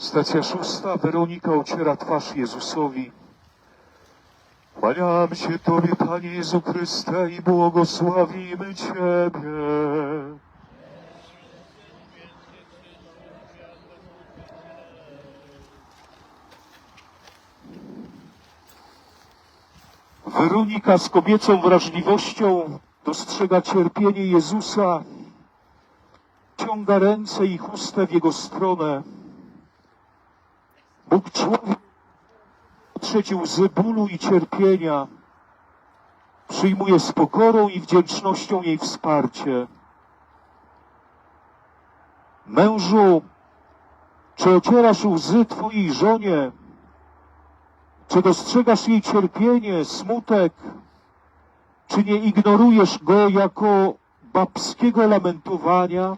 Stacja szósta. Weronika ociera twarz Jezusowi. Kłaniam się Tobie, Panie Jezu Chryste, i błogosławimy Ciebie. Weronika z kobiecą wrażliwością dostrzega cierpienie Jezusa, ciąga ręce i chustę w Jego stronę. Bóg człowiek otrzeć łzy bólu i cierpienia, przyjmuje z pokorą i wdzięcznością jej wsparcie. Mężu, czy ocierasz łzy Twojej żonie? Czy dostrzegasz jej cierpienie, smutek? Czy nie ignorujesz go jako babskiego lamentowania?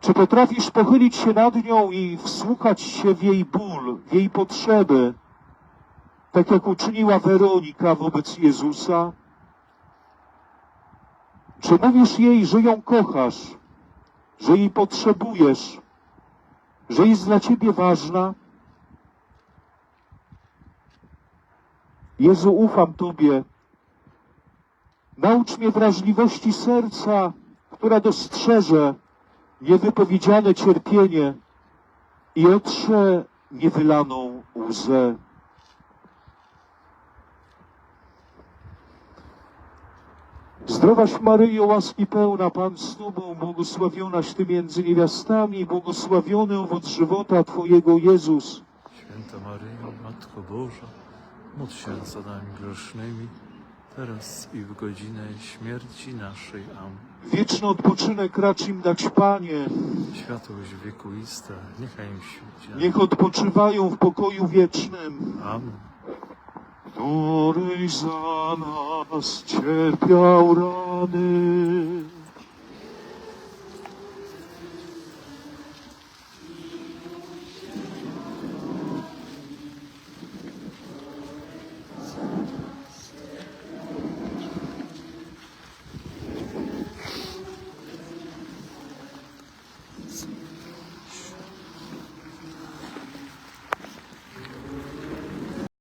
Czy potrafisz pochylić się nad nią i wsłuchać się w jej ból, w jej potrzeby, tak jak uczyniła Weronika wobec Jezusa? Czy mówisz jej, że ją kochasz, że jej potrzebujesz, że jest dla ciebie ważna? Jezu, ufam Tobie. Naucz mnie wrażliwości serca, która dostrzeże niewypowiedziane cierpienie i otrze niewylaną łzę. Zdrowaś Maryjo, łaski pełna, Pan z Tobą, błogosławionaś Ty między niewiastami, błogosławiony owoc żywota Twojego Jezus. Święta Maryjo, Matko Boża, módl się za nami grzesznymi, teraz i w godzinę śmierci naszej. Amen. Wieczny odpoczynek racz im dać, Panie. Światłość wiekuista, niechaj im świeci. Niech odpoczywają w pokoju wiecznym. Amen. któryś za nas cierpiał rany,